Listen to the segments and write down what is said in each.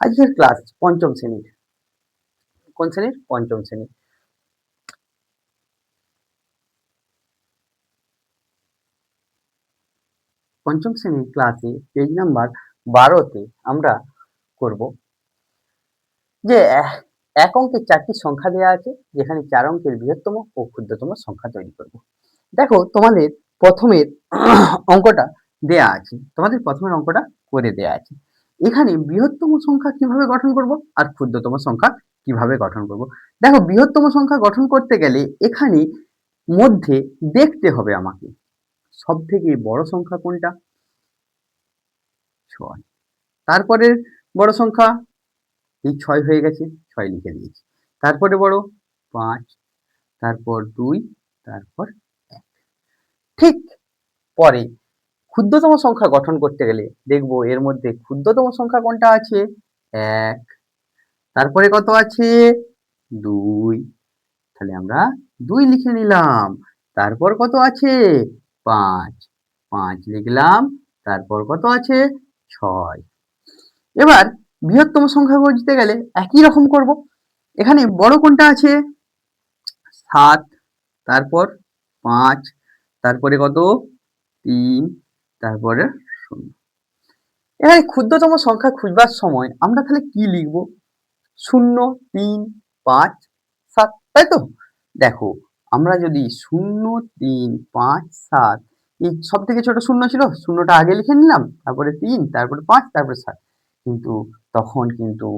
আজকের ক্লাস পঞ্চম শ্রেণির। কোন শ্রেণির? পঞ্চম শ্রেণি পঞ্চম শ্রেণির ক্লাসে পেজ নাম্বার বারোতে আমরা করব যে এক অঙ্কের চারটি সংখ্যা দেওয়া আছে, যেখানে চার অঙ্কের বৃহত্তম ও ক্ষুদ্রতম সংখ্যা তৈরি করব। দেখো, তোমাদের প্রথমের অঙ্কটা দেয়া আছে। তোমাদের প্রথমের অঙ্কটা করে দেয়া আছে। এখানে বৃহত্তম সংখ্যা কীভাবে গঠন করব আর ক্ষুদ্রতম সংখ্যা কীভাবে গঠন করব? দেখো, বৃহত্তম সংখ্যা গঠন করতে গেলে এখানে মধ্যে দেখতে হবে আমাকে। সব থেকে বড় সংখ্যা কোনটা? ছয়। তারপরে বড় সংখ্যা? এই ছয় হয়ে গেছে, ছয় লিখে দিয়েছি। তারপরে বড়? পাঁচ। তারপর দুই, তারপর এক। ঠিক পরে ক্ষুদ্রতম সংখ্যা গঠন করতে গেলে দেখব এর মধ্যে ক্ষুদ্রতম সংখ্যা কোনটা আছে? এক। তারপরে কত আছে? দুই। তাহলে আমরা দুই লিখে নিলাম। তারপর কত আছে? পাঁচ। পাঁচ লিখলাম। তারপর কত আছে? ছয়। এবার বৃহত্তম সংখ্যা বুঝতে গেলে একই রকম করব। এখানে বড় কোনটা আছে? সাত। তারপর পাঁচ। তারপরে কত? তিন। তারপরে শূন্য। এখানে ক্ষুদ্রতম সংখ্যা খুঁজবার সময় আমরা তাহলে কি লিখব? শূন্য, তিন, পাঁচ, সাত, তাই তো? দেখো, আমরা যদি শূন্য, তিন, পাঁচ, সাত, এই সব থেকে ছোট শূন্য ছিল, শূন্যটা আগে লিখে নিলাম, তারপরে তিন, তারপরে পাঁচ, তারপরে সাত, কিন্তু তখন কিন্তু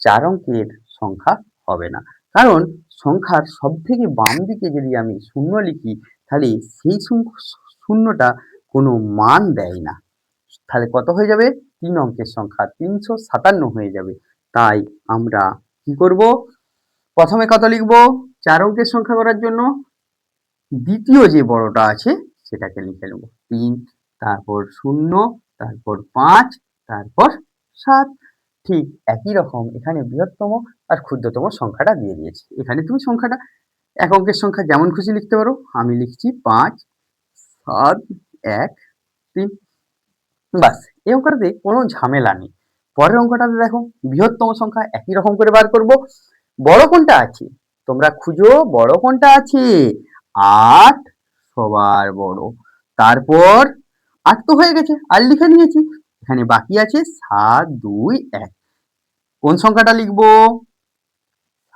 চার অঙ্কের সংখ্যা হবে না। কারণ সংখ্যার সব থেকে বাম দিকে যদি আমি শূন্য লিখি, তাহলে সেই শূন্যটা কোনো মান দেয় না। তাহলে কত হয়ে যাবে? তিন অঙ্কের সংখ্যা তিনশো সাতান্ন হয়ে যাবে। তাই আমরা কি করব? প্রথমে কত লিখব? চার অঙ্কের সংখ্যা করার জন্য। দ্বিতীয় যে বড়টা আছে, সেটাকে লিখে নেব। তিন, তারপর শূন্য, তারপর পাঁচ, তারপর সাত। ঠিক একই রকম এখানে বৃহত্তম আর ক্ষুদ্রতম সংখ্যাটা দিয়ে দিয়েছি। এখানে তুমি সংখ্যাটা, এক অঙ্কের সংখ্যা যেমন খুশি লিখতে পারো। আমি লিখছি পাঁচ, সাত এক, তিন, বাস। এই অঙ্কটাতে কোনো ঝামেলা নেই। পরের অঙ্কটাতে দেখো, বৃহত্তম সংখ্যা একই রকম করে বার করব। বড় কোনটা আছে? তোমরা খুঁজো, বড় কোনটা আছে? আট সবার বড়। তারপর, আট তো হয়ে গেছে, আর লিখে নিয়েছি। এখানে বাকি আছে সাত, দুই, এক। কোন সংখ্যাটা লিখব?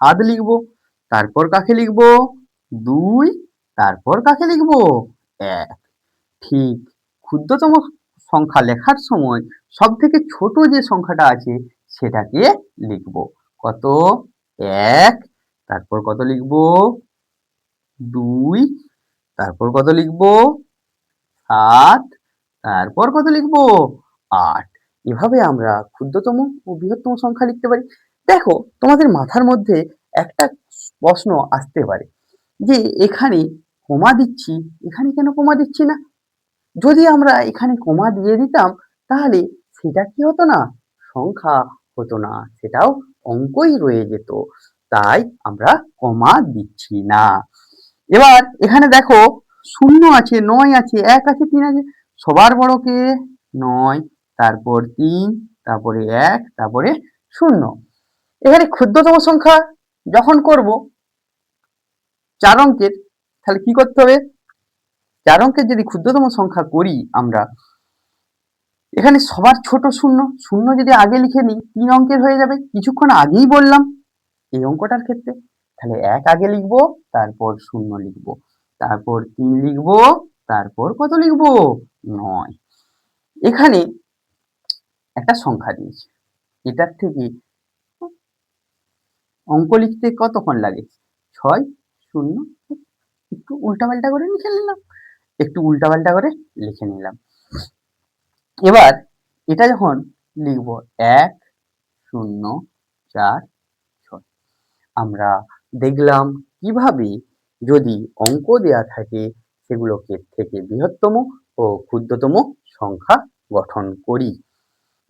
সাত লিখব। তারপর কাকে লিখব? দুই। তারপর কাকে লিখব? এক। ঠিক। ক্ষুদ্রতম সংখ্যা লেখার সময় সব থেকে ছোট যে সংখ্যাটা আছে সেটাকে লিখব। কত? এক, তারপর কত লিখব? দুই, তারপর কত লিখব? সাত, তারপর কত লিখব? আট। এভাবে আমরা ক্ষুদ্রতম ও বৃহত্তম সংখ্যা লিখতে পারি। দেখো, তোমাদের মাথার মধ্যে একটা প্রশ্ন আসতে পারে যে এখানে কমা দিচ্ছি, এখানে কেন কমা দিচ্ছি না? যদি আমরা এখানে কমা দিয়ে দিতাম, তাহলে সেটা কি হতো না? সংখ্যা হতো না, সেটাও অঙ্কই রয়ে যেত। তাই আমরা কমা দিচ্ছি না। এবার এখানে দেখো, শূন্য আছে, নয় আছে, এক আছে, তিন আছে, সবার বড় কে? নয়, তারপর তিন, তারপরে এক, তারপরে শূন্য। এখানে ক্ষুদ্রতম সংখ্যা যখন করব, চার অঙ্কের, তাহলে কি করতে হবে? চার অঙ্কের যদি ক্ষুদ্রতম সংখ্যা করি আমরা, এখানে সবার ছোট শূন্য শূন্য যদি আগে লিখে নিই, তিন অঙ্কের হয়ে যাবে। কিছুক্ষণ আগেই বললাম এই অঙ্কটার ক্ষেত্রে। তাহলে এক আগে লিখব, তারপর শূন্য লিখব, তারপর তিন লিখব, তারপর কত লিখব? নয়। এখানে একটা সংখ্যা দিয়েছে। এটার থেকে অঙ্ক লিখতে কতক্ষণ লাগে? ছয়, শূন্য, একটু উল্টাপাল্টা করে লিখে নিলাম। একটু উল্টাপাল্টা করে লিখে নিলাম। এবার এটা যখন লিখব, এক, শূন্য, চার, ছয়, আমরা দেখলাম কীভাবে যদি অঙ্ক দেয়া থাকে, সেগুলোকে থেকে বৃহত্তম ও ক্ষুদ্রতম সংখ্যা গঠন করি।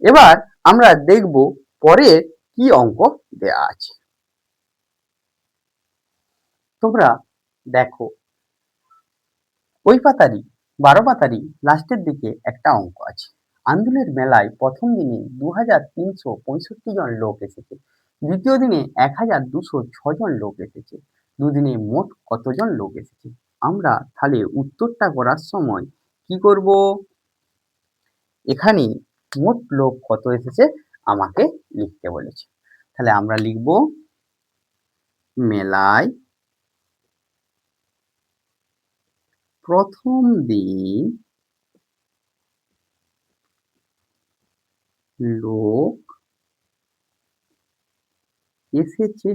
এবার আমরা দেখব পরের কি অঙ্ক দেয়া আছে। তোমরা দেখো ওই পাতারই, বারো পাতারই লাস্টের দিকে একটা অঙ্ক আছে। আন্দুলের মেলায় প্রথম দিনে দু হাজার তিনশো পঁয়ষট্টি জন লোক এসেছে। দ্বিতীয় দিনে এক হাজার দুশো ছজন লোক এসেছে। দুদিনে মোট কতজন লোক এসেছে? আমরা তাহলে উত্তরটা করার সময় কি করব? এখানে মোট লোক কত এসেছে আমাকে লিখতে বলেছে। তাহলে আমরা লিখব মেলায় প্রথম দিন লোক এসেছে।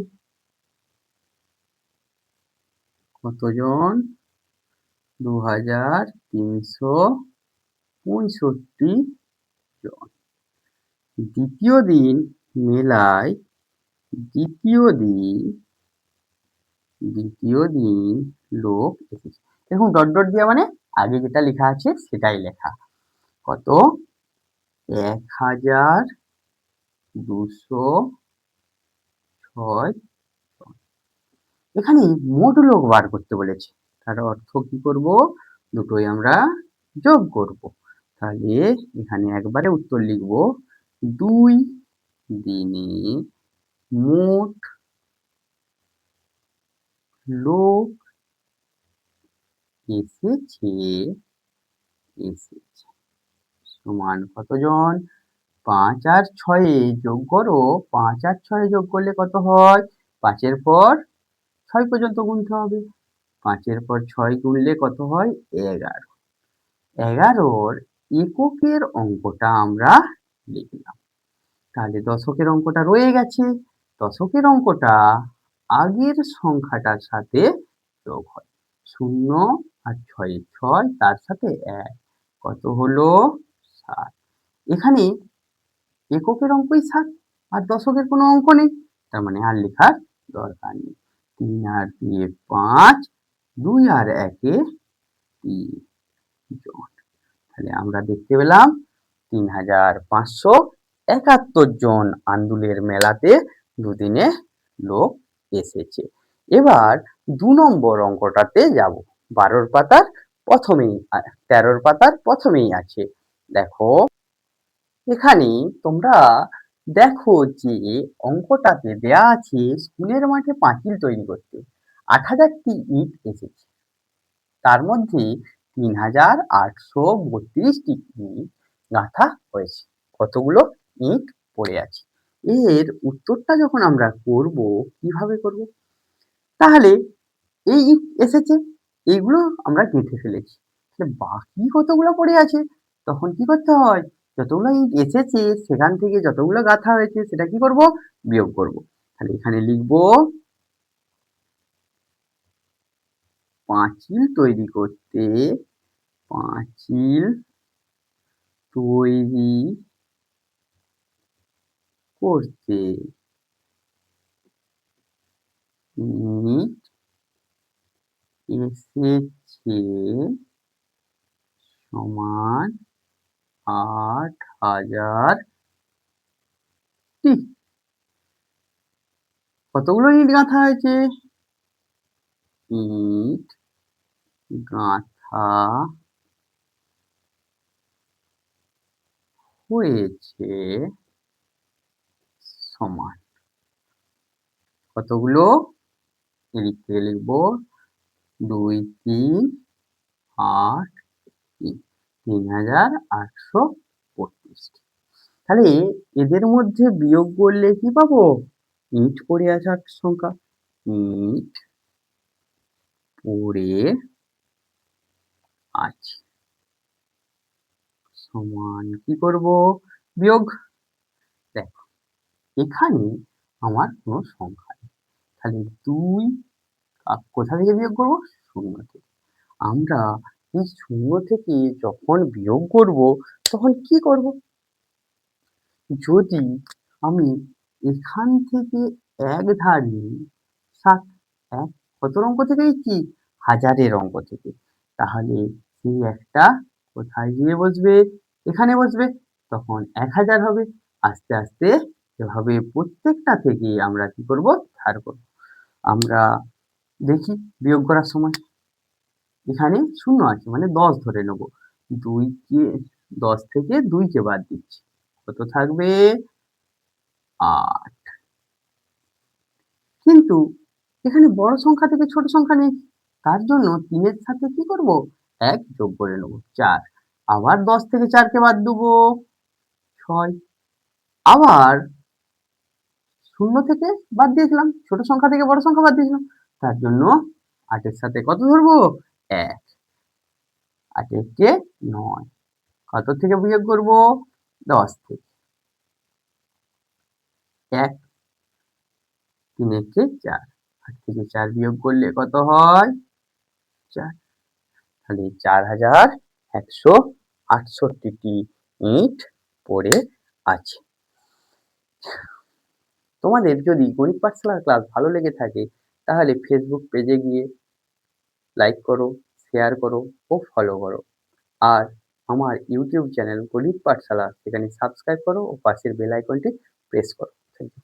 কতজন? দু হাজার তিনশো পঁয়ষট্টি জন। দ্বিতীয় দিন মেলায়, দ্বিতীয় দিন দ্বিতীয় দিন লোক এসেছে। দেখুন ডট ডট দেওয়া মানে আগে যেটা লেখা আছে সেটাই লেখা। কত? এক হাজার দুশো ছয়। এখানে মোট লোক বার করতে বলেছে। তার অর্থ কি করব? দুটোই আমরা যোগ করব। তাহলে এখানে একবারে উত্তর লিখব। দুই দিনে মোট লোক এসেছে। এসেছে। সমান কতজন? পাঁচ আর ছয়ে যোগ করো, পাঁচ আর ছয়ে যোগ করলে কত হয়? পাঁচের পর ছয় পর্যন্ত গুনতে হবে। পাঁচের পর ছয় গুনলে কত হয়? এগারো। এগারোর এককের অঙ্কটা আমরা লিখলাম। তাহলে দশকের অঙ্কটা রয়ে গেছে। দশকের অঙ্কটা আগের সংখ্যাটার সাথে যোগ হয়। শূন্য আর ছয় ছয়, তার সাথে এক। কত হলো? সাত। এখানে এককের অঙ্কই সাত, আর দশকের কোনো অঙ্ক নেই। তার মানে আর লেখার দরকার নেই। তিন আর দিয়ে পাঁচ, দুই আর একে তিন। জন তাহলে আমরা দেখতে পেলাম তিন হাজার পাঁচশো একাত্তর জন আন্দুলের মেলাতে দুদিনে লোক এসেছে। এবার দু নম্বর অঙ্কটাতে যাব। বারোর পাতার প্রথমেই তেরোর পাতার প্রথমেই আছে। দেখো, এখানে তোমরা দেখো যে অঙ্কটাতে দেয়া আছে স্কুলের মাঠে পাঁচিল তৈরি করতে। আট হাজারটি ইট এসেছে। তার মধ্যে তিন হাজার আটশো বত্রিশটি ইট গাঁথা হয়েছে। কতগুলো ইট পড়ে আছে? এর উত্তরটা যখন আমরা করব, কীভাবে করব? তাহলে এই ইট এসেছে। এইগুলো আমরা গেঁথে ফেলেছি। তাহলে বাকি কতগুলো পড়ে আছে? তখন কি করতে হয়? যতগুলো ইট এসেছে, সেখান থেকে যতগুলো গাঁথা হয়েছে, সেটা কি করব? বিয়োগ করব। তাহলে এখানে লিখব, পাঁচিল তৈরি করতে, পাঁচিল তৈরি করতে ইট এসেছে সমান আট হাজার কতগুলো ইট গাঁথা হয়েছে? ইট গাঁথা হয়েছে সমান। কতগুলো? থেকে লিখব। দুই, তিন, আট, তিন। হাজার আটশো বত্রিশটি তাহলে এদের মধ্যে বিয়োগ করলে কি পাবো? ইট পড়ে আসার সংখ্যা। ইট পড়ে আছে। সমান কি করব? বিয়োগ। দেখো, এখানে আমার কোনো সংখ্যা নেই। তাহলে দুই কোথা থেকে বিয়োগ করব? শূন্য থেকে। আমরা এই শূন্য থেকে যখন বিয়োগ করব, তখন কি করব? যদি আমি এখান থেকে এক ধার নিই, সাত, এক কত অঙ্ক থেকে কি? হাজারের অঙ্ক থেকে। তাহলে সেই একটা কোথায় গিয়ে বসবে? এখানে বসবে। তখন এক হাজার হবে। আস্তে আস্তে এভাবে প্রত্যেকটা থেকে আমরা কি করব? ধার করব। আমরা দেখি বিয়োগ করার সময়। এখানে শূন্য আছে মানে দশ ধরে নেব। দুই কে, দশ থেকে দুইকে বাদ দিচ্ছি। কত থাকবে? আট। কিন্তু এখানে বড় সংখ্যা থেকে ছোট সংখ্যা নেই। তার জন্য তিনের সাথে কি করব? এক যোগ করে নেব, চার। আবার দশ থেকে চারকে বাদ দেবো, ছয়। আবার শূন্য থেকে বাদ দিয়েছিলাম ছোট সংখ্যা থেকে বড় সংখ্যা বাদ দিয়েছিলাম তার জন্য আটের সাথে কত ধরবো? এক। আট নয়। কত থেকে বিয়োগ করব? দশ থেকে। এক। তিন চার। আট থেকে চার বিয়োগ করলে কত হয়? চার। তাহলে চার হাজার একশো আটষট্টিটি ইট পড়ে আছে। তোমাদের যদি গণিত পাঠশালার ক্লাস ভালো লেগে থাকে তাহলে ফেসবুক পেজে গিয়ে লাইক করো শেয়ার করো ও ফলো করো। আর আমার ইউটিউব চ্যানেল গলিত পাঠশালা সেখানে সাবস্ক্রাইব করো ও পাশের বেল আইকনটি প্রেস করো। Thank you